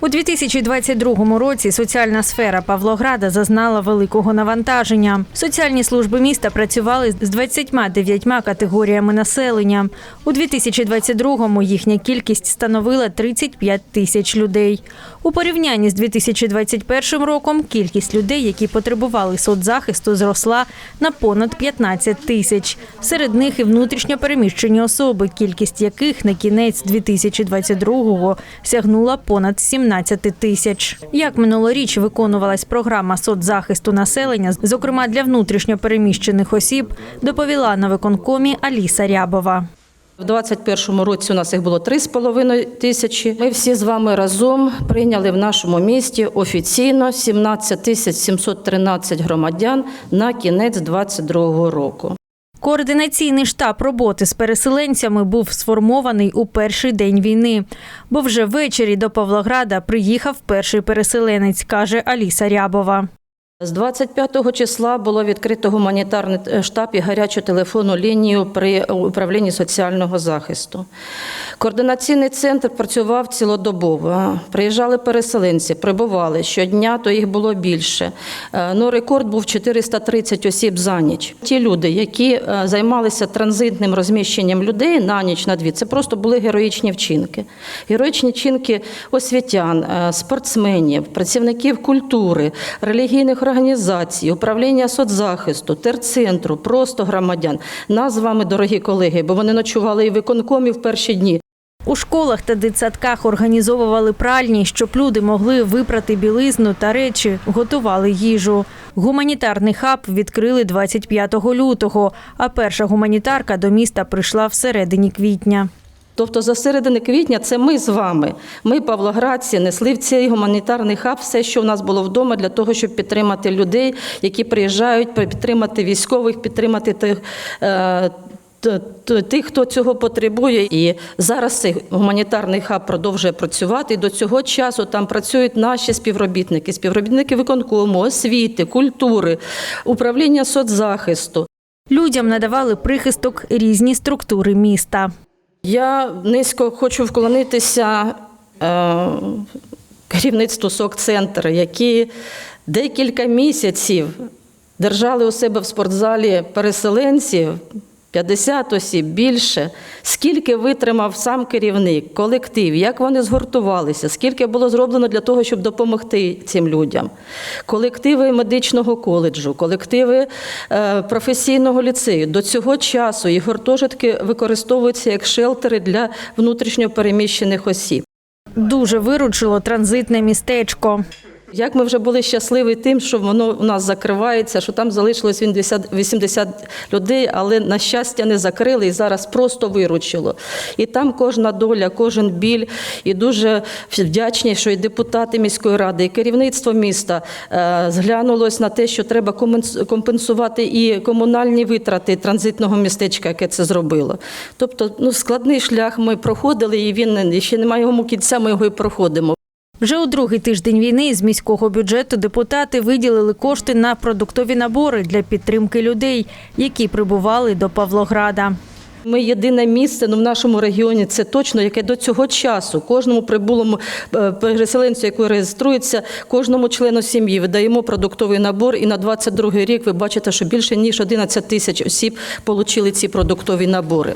У 2022 році соціальна сфера Павлограда зазнала великого навантаження. Соціальні служби міста працювали з 29 категоріями населення. У 2022-му їхня кількість становила 35 тисяч людей. У порівнянні з 2021 роком кількість людей, які потребували соцзахисту, зросла на понад 15 тисяч. Серед них і внутрішньо переміщені особи, кількість яких на кінець 2022-го сягнула понад 17 тисяч. Як минулоріч виконувалась програма соцзахисту населення, зокрема для внутрішньо переміщених осіб, доповіла на виконкомі Аліса Рябова. В 2021 році у нас їх було 3,5 тисячі. Ми всі з вами разом прийняли в нашому місті офіційно 17 тисяч 713 громадян на кінець 2022 року. Координаційний штаб роботи з переселенцями був сформований у перший день війни, бо вже ввечері до Павлограда приїхав перший переселенець, каже Аліса Рябова. З 25 числа було відкрито гуманітарний е, штаб і гарячу телефонну лінію при управлінні соціального захисту. Координаційний центр працював цілодобово. Приїжджали переселенці, прибували щодня, то їх було більше. Е, Ну, рекорд був 430 осіб за ніч. Ті люди, які е, займалися транзитним розміщенням людей на ніч на дві, це просто були героїчні вчинки. Героїчні вчинки освітян, е, спортсменів, працівників культури, релігійних організацій, управління соцзахисту, терцентру, просто громадян. Нас з вами, дорогі колеги, бо вони ночували і виконкомі в перші дні. У школах та дитсадках організовували пральні, щоб люди могли випрати білизну та речі, готували їжу. Гуманітарний хаб відкрили 25 лютого, а перша гуманітарка до міста прийшла всередині квітня. Тобто за середини квітня це ми з вами. Ми, павлоградці, несли в цей гуманітарний хаб все, що в нас було вдома, для того, щоб підтримати людей, які приїжджають, підтримати військових, підтримати тих. е, Тих, хто цього потребує, і зараз цей гуманітарний хаб продовжує працювати. І до цього часу там працюють наші співробітники, співробітники виконкому, освіти, культури, управління соцзахисту. Людям надавали прихисток різні структури міста. Я низько хочу вклонитися е, керівництву СОК-центру, які декілька місяців держали у себе в спортзалі переселенців. 50 осіб більше, скільки витримав сам керівник, колектив, як вони згуртувалися, скільки було зроблено для того, щоб допомогти цим людям. Колективи медичного коледжу, колективи е, професійного ліцею. До цього часу і гуртожитки використовуються як шелтери для внутрішньо переміщених осіб. Дуже виручило транзитне містечко. Як ми вже були щасливі тим, що воно у нас закривається, що там залишилось 80 80 людей, але на щастя не закрили і зараз просто виручило. І там кожна доля, кожен біль. І дуже вдячні, що і депутати міської ради, і керівництво міста е, зглянулось на те, що треба компенсувати і комунальні витрати транзитного містечка, яке це зробило. Тобто, ну складний шлях ми проходили, і він ще немає йому кінця. Ми його і проходимо. Вже у другий тиждень війни з міського бюджету депутати виділили кошти на продуктові набори для підтримки людей, які прибували до Павлограда. Ми єдине місце ну, в нашому регіоні, це точно, яке до цього часу кожному прибулому е, переселенцю, який реєструється, кожному члену сім'ї видаємо продуктовий набор. І на 22 рік ви бачите, що більше ніж 11 тисяч осіб отримали ці продуктові набори.